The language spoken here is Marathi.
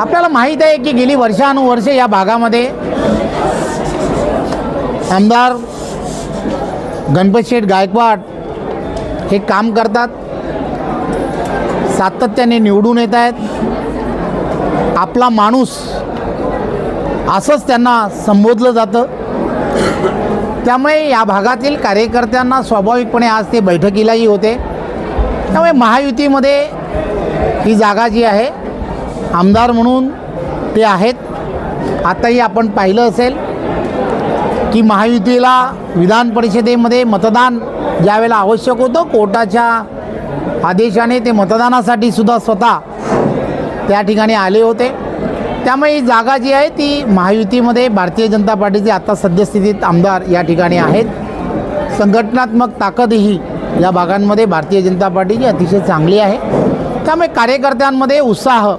आपल्याला माहीत आहे की गेली वर्षानुवर्षे या भागामध्ये आमदार गणपत शेठ गायकवाड हे काम करतात. सातत्याने निवडून येत आहेत. आपला माणूस असंच त्यांना संबोधलं जातं. त्यामुळे या भागातील कार्यकर्त्यांना स्वाभाविकपणे आज ते बैठकीलाही होते. त्यामुळे महायुतीमध्ये ही जागा जी आहे आमदार म्हणून ते आहेत. आताही आपण पाहिलं असेल की महायुतीला विधान परिषदेमध्ये मतदान ज्यावेळेला आवश्यक होतं कोर्टाच्या आदेशाने ते मतदानासाठी सुद्धा स्वतः त्या ठिकाणी आले होते. त्यामुळे ही जागा जी आहे ती महायुतीमध्ये भारतीय जनता पार्टीचे आता सद्यस्थितीत आमदार या ठिकाणी आहेत. संघटनात्मक ताकदही या भागांमध्ये भारतीय जनता पार्टीची अतिशय चांगली आहे. त्यामुळे कार्यकर्त्यांमध्ये उत्साह